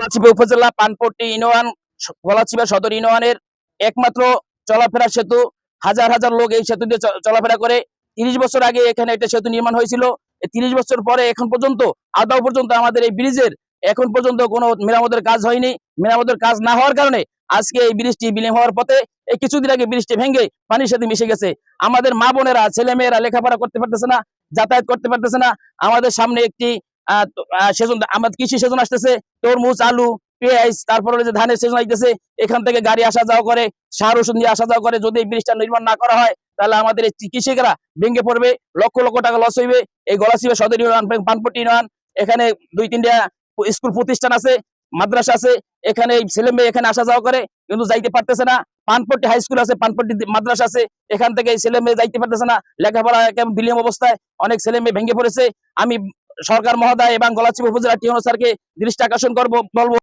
গলাচিপা উপজেলা, পানপট্টি ইউনিয়ন গলাচিপা সদর ইউনিয়নের একমাত্র চলাফেরা সেতু। হাজার হাজার লোক এই সেতু দিয়ে চলাফেরা করে। তিরিশ বছর আগে এখানে একটা সেতু নির্মাণ হয়েছিল। তিরিশ বছর পরে এখন পর্যন্ত, আদৌ পর্যন্ত আমাদের এই ব্রিজের এখন পর্যন্ত কোনো মেরামতের কাজ হয়নি। মেরামতের কাজ না হওয়ার কারণে আজকে এই ব্রিজটি বিলীন হওয়ার পথে এই কিছুদিন আগে ব্রিজটি ভেঙে পানির সাথে মিশে গেছে। আমাদের মা বোনেরা ছেলে মেয়েরা লেখাপড়া করতে পারতেছে না, যাতায়াত করতে পারতেছে না। আমাদের সামনে একটি সেজন আমাদের কৃষি সেজন আসতেছে, তরমুজ, আলু, পেঁয়াজ, তারপরে যে ধানের সেজন আইতেছে, এখান থেকে গাড়ি আসা যাওয়া করে, সার, ওষুধ নিয়ে আসা যাওয়া করে, যদি এই ব্রিজটা নির্মাণ না করা হয়, তাহলে আমাদের এই কৃষিকরা ভেঙে পড়বে, লক্ষ লক্ষ টাকা লস হইবে। এই গলাচিপা সদর ইউনিয়ন পানপট্টি ইউনিয়ন, এখানে দুই, তিনটা স্কুল প্রতিষ্ঠান আছে, মাদ্রাসা আছে, এখানে ছেলে মেয়ে এখানে আসা যাওয়া করে, কিন্তু যাইতে পারতেছে না। পানপট্টি হাই স্কুল আছে, পানপট্টি মাদ্রাসা আছে, এখান থেকে ছেলে মেয়ে যাইতে পারতেছে না। লেখাপড়া বিলিয়ম অবস্থায়, অনেক ছেলে মেয়ে ভেঙে পড়েছে। আমি সরকার মহোদয় এবং গলাচিপ উপজেলা টিউনো স্যারকে দৃষ্টি আকর্ষণ করব বলব।